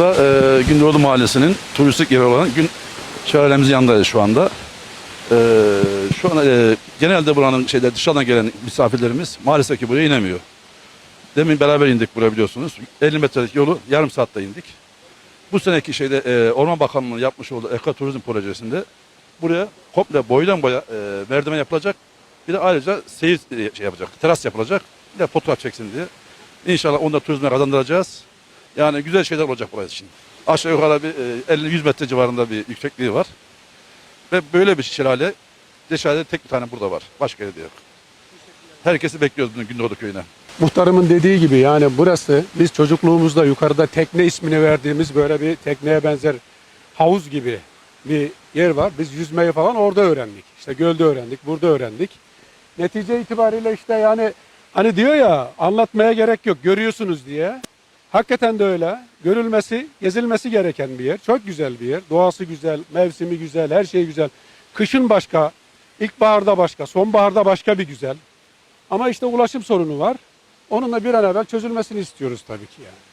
anda e, Gündoğdu Mahallesi'nin turistik yeri olan gün şelalemizin yanındayız şu anda. E, şu an e, genelde buranın şeyde dışarıdan gelen misafirlerimiz maalesef ki buraya inemiyor. Demin beraber indik buraya biliyorsunuz. 50 metrelik yolu yarım saatte indik. Bu seneki şeyde e, Orman Bakanlığı'nın yapmış olduğu ekoturizm projesinde buraya komple boydan boya e, merdiven yapılacak. Bir de ayrıca seyir e, şey yapacak, teras yapılacak. Bir de fotoğraf çeksin diye. İnşallah onu da turizme kazandıracağız. Yani güzel şeyler olacak burası için. Aşağı yukarı bir e, 50-100 metre civarında bir yüksekliği var. Ve böyle bir şelale, şelale tek bir tane burada var. Başka yerde yok. Herkesi bekliyoruz bunu Gündoğdu köyüne. Muhtarımın dediği gibi yani burası biz çocukluğumuzda yukarıda tekne ismini verdiğimiz böyle bir tekneye benzer havuz gibi bir yer var. Biz yüzmeyi falan orada öğrendik. İşte gölde öğrendik, burada öğrendik. Netice itibariyle işte yani hani diyor ya anlatmaya gerek yok görüyorsunuz diye. Hakikaten de öyle. Görülmesi, gezilmesi gereken bir yer. Çok güzel bir yer. Doğası güzel, mevsimi güzel, her şey güzel. Kışın başka, ilkbaharda başka, sonbaharda başka bir güzel. Ama işte ulaşım sorunu var. Onun da bir an evvel çözülmesini istiyoruz tabii ki yani.